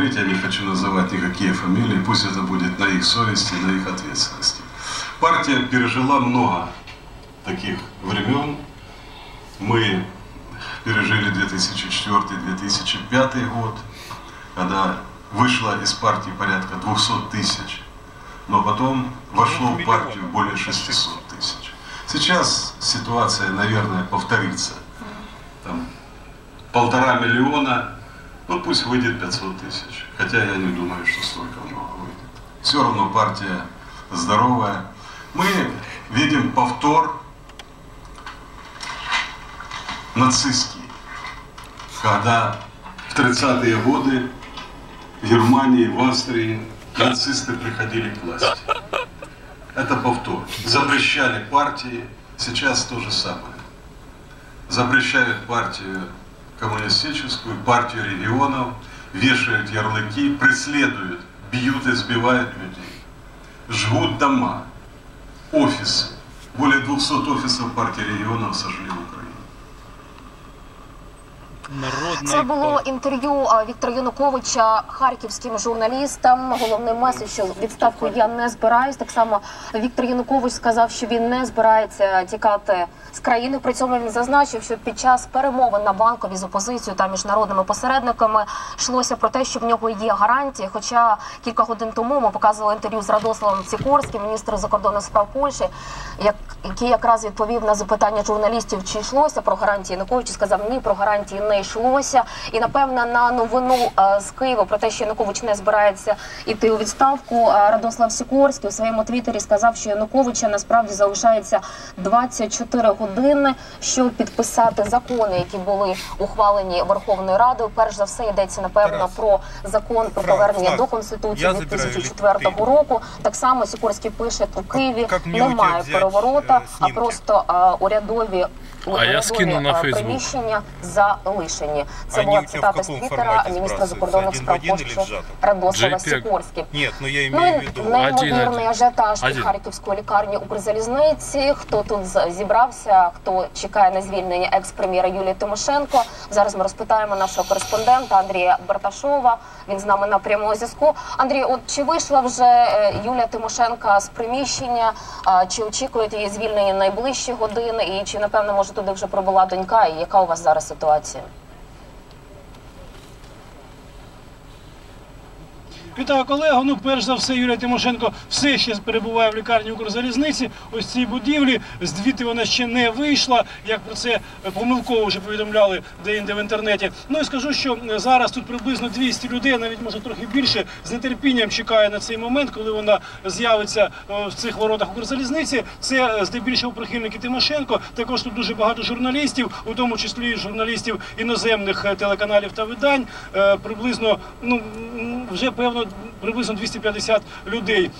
говорить, я не хочу называть никакие фамилии, пусть это будет на их совести, на их ответственности. Партия пережила много таких времен. Мы пережили 2004-2005 год, когда вышло из партии порядка 200 тысяч, но потом вошло в партию более 600 тысяч. Сейчас ситуация, наверное, повторится. Там полтора миллиона, ну пусть выйдет 500 тысяч. Хотя я не думаю, что столько много выйдет. Все равно партия здоровая. Мы видим повтор нацистский, когда в 30-е годы в Германии, в Австрии нацисты приходили к власти. Это повтор. Запрещали партии, сейчас то же самое. Запрещают партию коммунистическую, партию регионов, вешают ярлыки, преследуют, бьют и сбивают людей. Жгут дома, офисы. Более 200 офисов партии регионов сожгли в Украине. Народний Це було інтерв'ю Віктора Януковича харківським журналістам. Головний меседж, що відставку я не збираюсь. Так само Віктор Янукович сказав, що він не збирається тікати з країни. При цьому він зазначив, що під час перемовин на банкові з опозицією та міжнародними посередниками йшлося про те, що в нього є гарантії. Хоча кілька годин тому ми показували інтерв'ю з Радославом Сікорським, міністром закордонних справ Польщі, як який якраз відповів на запитання журналістів, чи йшлося про гарантії Янукович, і сказав ні, про гарантії не йшлося. І напевно на новину е, з Києва про те, що Янукович не збирається іти у відставку. е, Радослав Сікорський у своєму твіттері сказав, що Януковича насправді залишається 24 години, щоб підписати закони, які були ухвалені Верховною Радою. Перш за все йдеться напевно Тарас. про закон про повернення Франк, до конституції я забираю 2004 року. Так само Сікорський пише у Києві немає переворота, е, а просто а, урядові. Я скину на Фейсбук. приміщення залишені. Це Они була в цитата з твіттера міністра закордонних справ Польщі? Радослава JPEG. Сікорський. Нет, но я Ну в і виду... неймовірний ажіотаж від харківської лікарні Укрзалізниці. Хто тут зібрався, хто чекає на звільнення екс-прем'єра Юлії Тимошенко. Зараз ми розпитаємо нашого кореспондента Андрія Барташова. Він з нами на прямому зв'язку. Андрій, от чи вийшла вже е, Юлія Тимошенка з приміщення? Чи очікують її звільнення найближчі години? І чи напевно може туди вже пробула донька? І яка у вас зараз ситуація? Вітаю колего. Ну, перш за все, Юлія Тимошенко все ще перебуває в лікарні Укрзалізниці. Ось цій будівлі. Звідти вона ще не вийшла. Як про це помилково вже повідомляли де-інде в інтернеті. Ну і скажу, що зараз тут приблизно 200 людей, навіть може трохи більше, з нетерпінням чекає на цей момент, коли вона з'явиться е, в цих воротах Укрзалізниці. Це е, здебільшого прихильники Тимошенко. Також тут дуже багато журналістів, у тому числі журналістів іноземних е, телеканалів та видань. Е, Приблизно ну вже певно приблизно 250 людей.